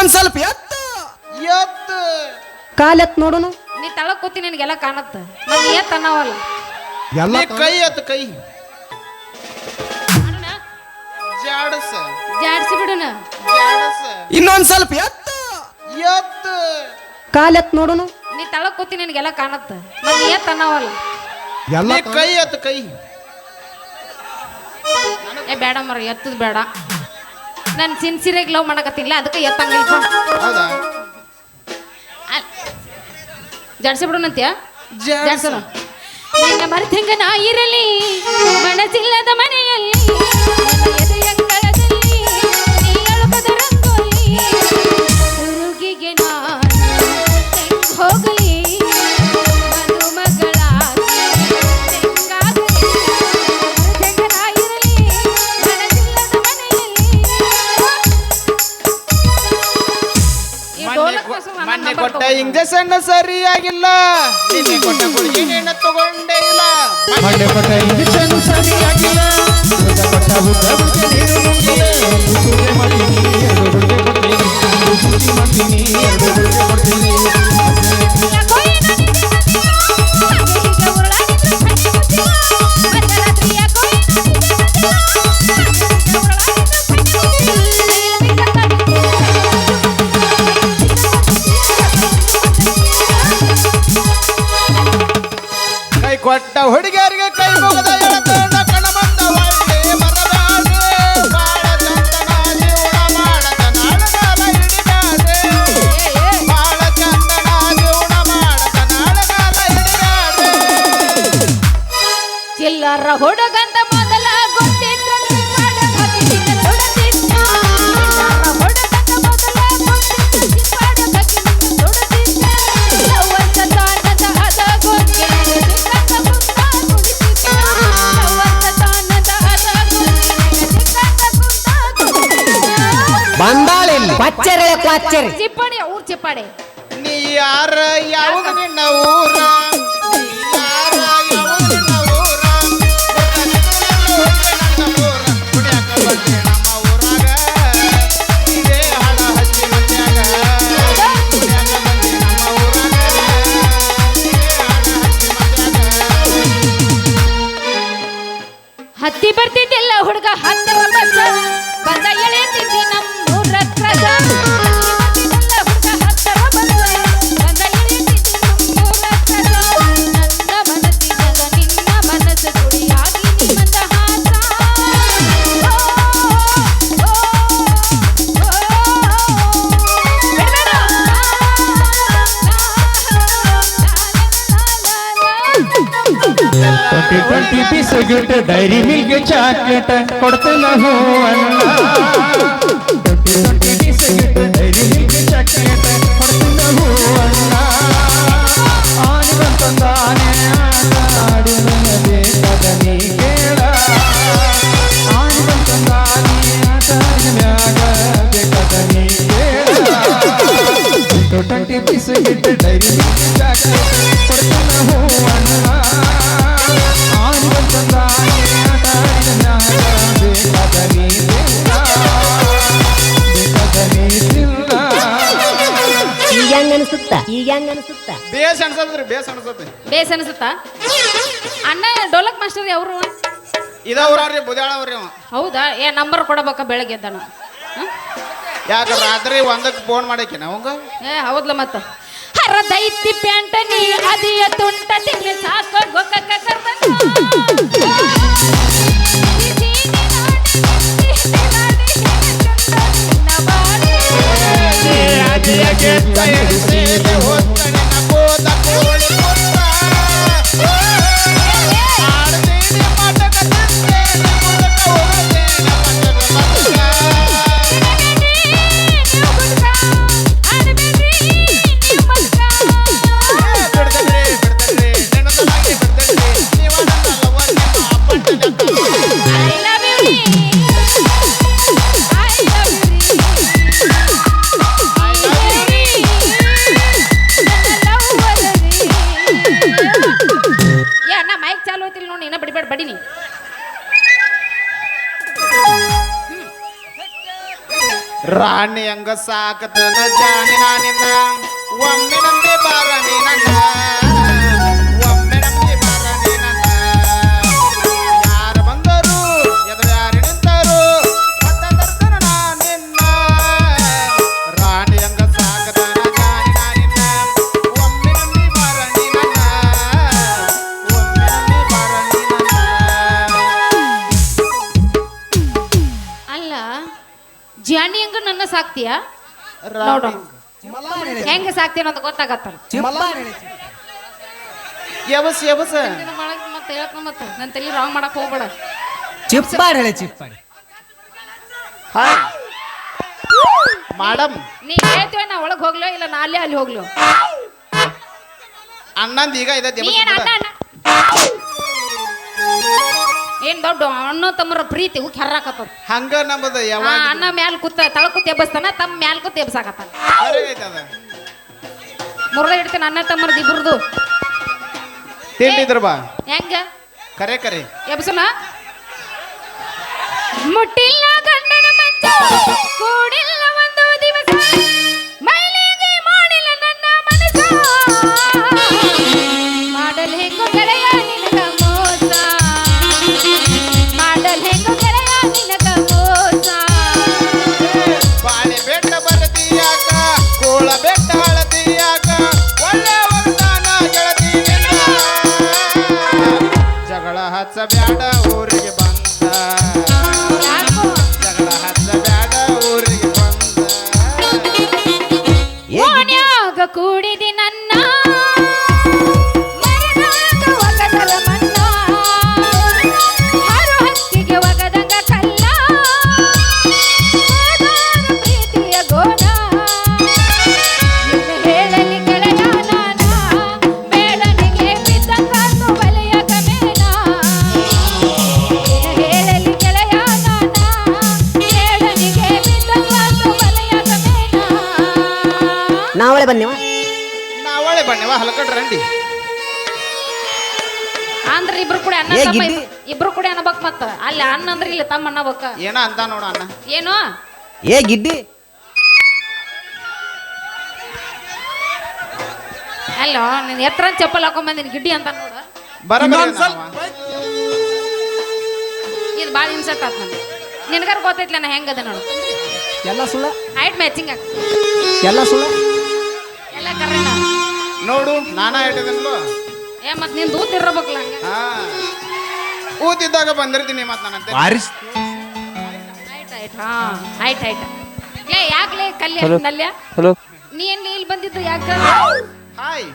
ಇನ್ನೊಂದ್ ಸ್ವಲ್ಪ ಎತ್ತ. ಎತ್ತು. ಕಾಲೆತ್ ನೋಡುನು. ನೀ ತಳಕ್ ಕೂತಿ ನಿನಗೆಲ್ಲ ಕಾಣತ್ತ. ಮತ್ತೆ ನೀ ಎತ್ತ ಅನ್ನವಲ್ಲ. ಎಲ್ಲ ನೀ ಕೈ ಎತ್ತು ಕೈ. ಜಾಡಸ. ಜಾಡ್ಸಿ ಬಿಡುನ. ಜಾಡಸ. ಇನ್ನೊಂದ್ ಸ್ವಲ್ಪ ಎತ್ತ. ಎತ್ತು. ಕಾಲೆತ್ ನೋಡುನು. ನೀ ತಳಕ್ ಕೂತಿ ನಿನಗೆಲ್ಲ ಕಾಣತ್ತ. ಮತ್ತೆ ನೀ ಎತ್ತ ಅನ್ನವಲ್ಲ. ಎಲ್ಲ ನೀ ಕೈ ಎತ್ತು ಕೈ. ಏ ಬೇಡ ಮರ ಎತ್ತದ ಬೇಡ. ನಾನು ಸಿನ್ಸಿರಾಗಿ ಲವ್ ಮಾಡಕತ್ತಿಲ್ಲ ಅದಕ್ಕೆ ಎತ್ತಂಗ ಹೌದಾ? ಜಡ್ಸಿ ಬಿಡುನಂತ್ಯ ಜಾಡ್ಸ. ಜಾಡ್ಸೋಣ. ನಿನ್ನ ಮರೆತಂಗ ನಾ ಇರಲಿ ಮನಸ್ಸಿಲ್ಲದ ಮನೆಯಲ್ಲಿ. ಮೊನ್ನೆ ಮೊನ್ನೆ ಕೊಟ್ಟ ಇಂಜೆಕ್ಷನ್ ಸರಿಯಾಗಿಲ್ಲ. ನಿನ್ನೆ ಕೊಟ್ಟ ಗುಳಿಗೆ ನೀನು ತಗೊಂಡೇ ಇಲ್ಲ. ಮೊನ್ನೆ ಕೊಟ್ಟ ಇಂಜೆಕ್ಷನ್ ಸರಿಯಾಗಿಲ್ಲ. ಉಳಿದ ಕೊಟ್ಟ ಉದ್ದಕ್ಕೆ ನೀನು ನುಂಗಿಲ್ಲ. ಒಂದು ಸೂಜಿ ಮಾಡ್ತೀನಿ ಎರಡು ಗುಳಿಗೆ ಕೊಡ್ತೀನಿ ಒಂದು ಸೂಜಿ ಮಾಡ್ತೀನಿ ಎರಡು ಗುಳಿಗೆ ಕೊಡ್ತೀನಿ ಕೊಟ್ಟ ಹುಡುಗಿಯರಿಗೆ ಕೈ ಮುಗಿದ ಎಳತನ. ಚಿಪ್ಪಾಡಿ ಅವ್ರ ಚಿಪ್ಪಾಡಿ. ನೀ ಯಾರ ಯಾವುದು ನಿನ್ನ ಊರ? twenty twenty biscuit Dairy Milk chocolate ಕೊಡ್ತೇನ ಹೂ ಅಣ್ಣ twenty twenty biscuit Dairy Milk chocolate ಕೊಡ್ತೇನ ಹೂ ಅಣ್ಣ ಆನೆ ಬಂತಂದಾನೆ ಆಟ ಆಡಿದ ಬೇಕಾದ ನೀ ಕೇಳ ಆನೆ ಬಂತಂದಾನೆ ಆಟ ಆಡಿದ ಮ್ಯಾಗ ಬೇಕಾದ ನೀ ಕೇಳ twenty biscuit Dairy Milk chocolate ಕೊಡ್ತೇನ ಹೂ ಈಗ ಹೆಂಗ ಅನ್ಸುತ್ತ? ಈಗ ಹೆಂಗ ಅನ್ಸುತ್ತ? ಬೇಸ್ ಅನ್ಸತ್ರಿ ಬೇಸ್ ಅನ್ಸತ್ರಿ ಬೇಸ್ ಅನ್ಸುತ್ತಾ? ಅಣ್ಣ ಡೋಲಕ್ ಮಾಸ್ಟರ್ ಅವರು ಇದವ್ರಿ ಬುದ್ಯಾಳವ್ರಿ ಅವ. ಹೌದಾ? ಏ ನಂಬರ್ ಕೊಡಬೇಕ ಬೆಳಗ್ಗೆ ಎದ್ದಾನ. ಯಾಕ ರಾತ್ರಿ ಒಂದಕ್ಕೆ ಫೋನ್ ಮಾಡಕ್ಕೆ ಅವಂಗ? ಏ ಹೌದ್ಲ ಮತ್ತ. ಹರದೈತಿ ಪ್ಯಾಂಟ ನೀ ಅದಿಯ ತುಂಟ ತಿಂಗ್ಳು ಸಾಕು ಗೊಕ್ಕ get tired, say the word. ರಾಣಿ ಹಂಗ ಸಾಕತನ ಜಾನಿ ನಾನಿನ್ನ ಸಾಕ್ತೀಯ? ನೋಡು. ಹೆಂಗ ಸಾಕ್ತೀನ ಅಂತ ಗೊತ್ತಾಗತ್ತಲ್ಲ. ಯಬಸ್ ಯಬಸ್ ಮತ್ತೆ ಹೇಳ್ತ ಮತ್ತೆ. ನನ್ನ ತಲೆ ರಾಂಗ್ ಮಾಡಕ್ ಹೋಗ್ಬೇಡ. ಚಿಪ್ಪಾಡಿ ಹೇಳಿ ಚಿಪ್ಪಾಡಿ ಮೇಡಮ್ ನೀ ಹೇಳ್ತೀವಿ ನಾ ಒಳಗ್ ಹೋಗ್ಲೋ ಇಲ್ಲ ನಾ ಅಲ್ಲೇ ಅಲ್ಲಿ ಹೋಗ್ಲೋ? ಅಣ್ಣಂದ್ ಈಗ ಇದೆ ನೀ ಏನ್ ಅಣ್ಣ ಅಣ್ಣ ಏನ್ ದೊಡ್ಡ ಅಣ್ಣ ತಮ್ಮರ ಪ್ರೀತಿ ಹೋಗಿ ಹೆರ್ರಾಕತ್ತದ. ಹಂಗ ನಮ್ಮದ ಆ, ಯಾವಾಗ? ಅಣ್ಣ ಮ್ಯಾಲ ಕುತ್ತ ತಳ ಕೂತ್ ಎಬ್ಬಸ್ತಾನ ತಮ್ಮ ಮ್ಯಾಲ ಕೂತ್ ಇಡ್ತೇನೆ ಮುರ್ದ ಇಡ್ತೀನಿ ಅಣ್ಣ ತಮ್ಮರದ್ ಇಬ್ರದು. ತಿಂಡಿದ್ರ ಬಾ. ಹೆಂಗ? ಕರೆ ಕರೆ. ಎಬ್ಸನ ಮುಟ್ಟಿಲ್ಲ ಗಂಡನ ಮಂಚ ಕೂಡಿಲ್ಲ ಜಗಳ ಹಚ್ಚ ಬ್ಯಾಡ ಊರಿಗೆ ಬಂದ. ಜಗಳ ಹಚ್ಚ ಬ್ಯಾಡ ಊರಿಗೆ ಬಂದ. ಓಣ್ಯಾಗ ಕೂಡಿದಿ ನನ್ನ ನಾವಳೆ ಬಣ್ಣವ ಹಲಕಟ್ರ ರಂಡಿ ಅಂದ್ರ ಇಬ್ರು ಕೂಡ ಅಣ್ಣ ಏ, ತಮ್ಮ ಗಿಡ್ಡಿ. ಇಬ್ರು- ಇಬ್ರು ಕೂಡ ಅನ್ನಬೇಕ್ ಮತ್ತ. ಅಲ್ಲಿ ಅಣ್ಣ ಅಂದ್ರ ಇಲ್ಲಿ ತಮ್ಮ ಅನ್ನಬೇಕ ಏನ ಅಂತ ನೋಡ ಅಣ್ಣ ಏನು? ಏ ಗಿಡ್ಡಿ. ಅಲ್ಲೋ ನೀನ್ ಎತ್ತರ ಚಪ್ಪಲ್ ಹಾಕೊಂಡ್ ಬಂದಿನಿ ಗಿಡ್ಡಿ ಅಂತ ನೋಡ. ಬರ ಇನ್ನೊಂದ್ ಸ್ವಲ್ಪ ಇದು ಭಾಳ ಇನ್ಸರ್ಟ್ ಆತ್ ನನಗೆ ನಿನಗಾರ ಗೊತ್ತೈತ್ಲ ನಾ ಹೆಂಗದ ನೋಡು. ಎಲ್ಲ ಸುಳ್ಳ. ಹೈಟ್ ಮ್ಯಾಚಿಂಗ್ ಆಗ ಎಲ್ಲ ಸುಳ್ಳ. ಎಲ್ಲ ಕರ್ರೆ ನಾ ನೋಡು ನಾನಾ ಹೇಳಿದ್ರು ಏ ಮತ್ ನೀನ್ ದೂತ್ ಇರ್ಬೇಕಲ್ಲ ಹಂಗ. ಹಾ. ಊತಿದ್ದಾಗ ಬಂದಿರ್ತೀನಿ ಮತ್ತೆ ನನ್ನಂತೆ ಬಾರಿಸ್. ಆಯ್ತು ಆಯ್ತು ಹಾ. ಯಾಕ್ಲೇ ಕಲ್ಯ ನಲ್ಯ ಹಲೋ ನೀ ಎಲ್ಲಿ ಇಲ್ಲಿ ಬಂದಿದ್ದು ಯಾಕ? ಹಾಯ್